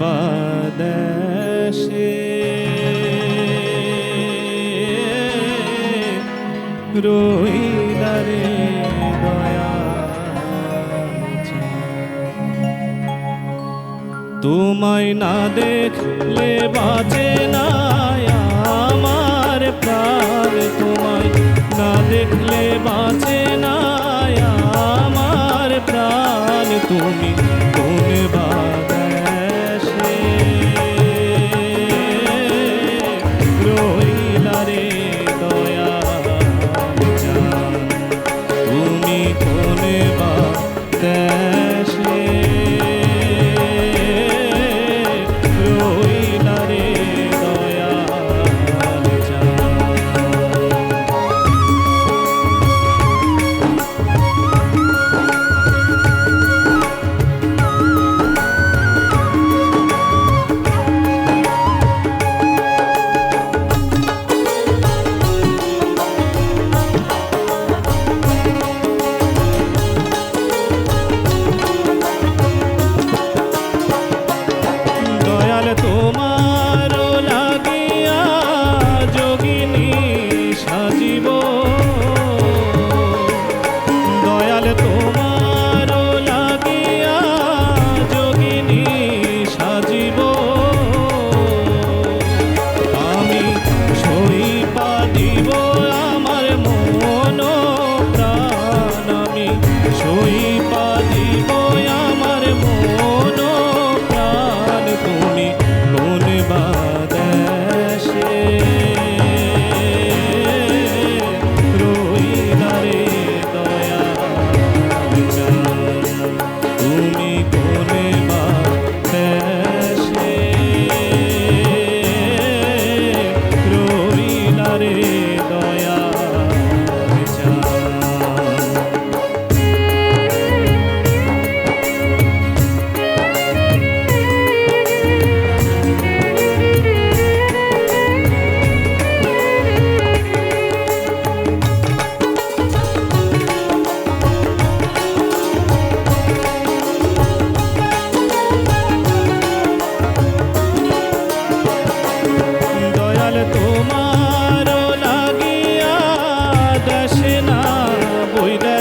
বাদেশে। রইলারে দয়া তোমায় না দেখলে বাজে না আমার প্রাণ। তোমায় না দেখলে বাঁচে না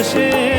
ভালোবাসে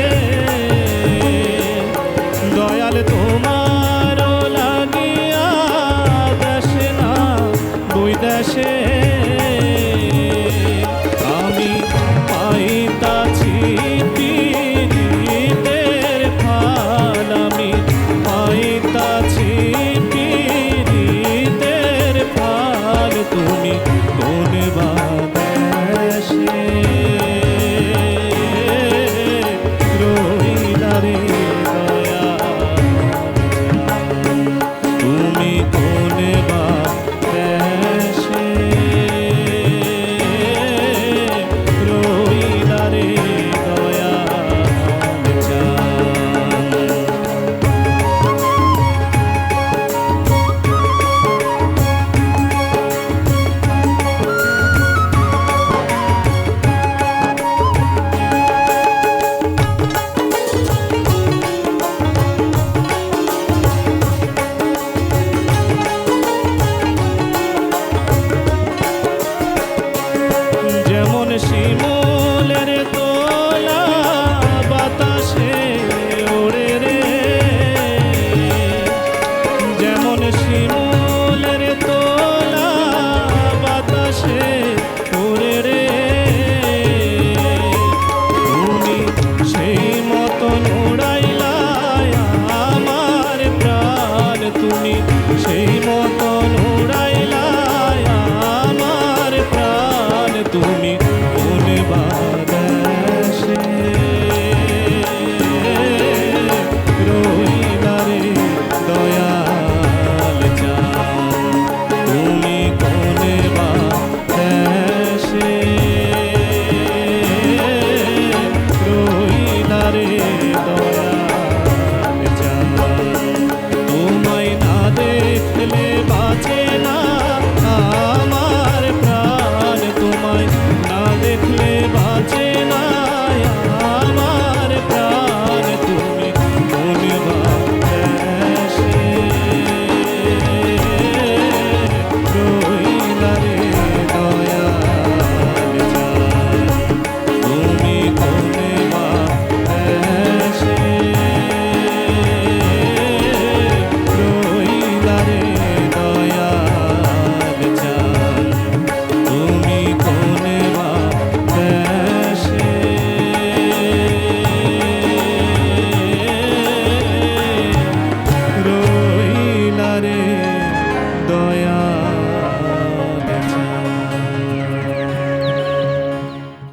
me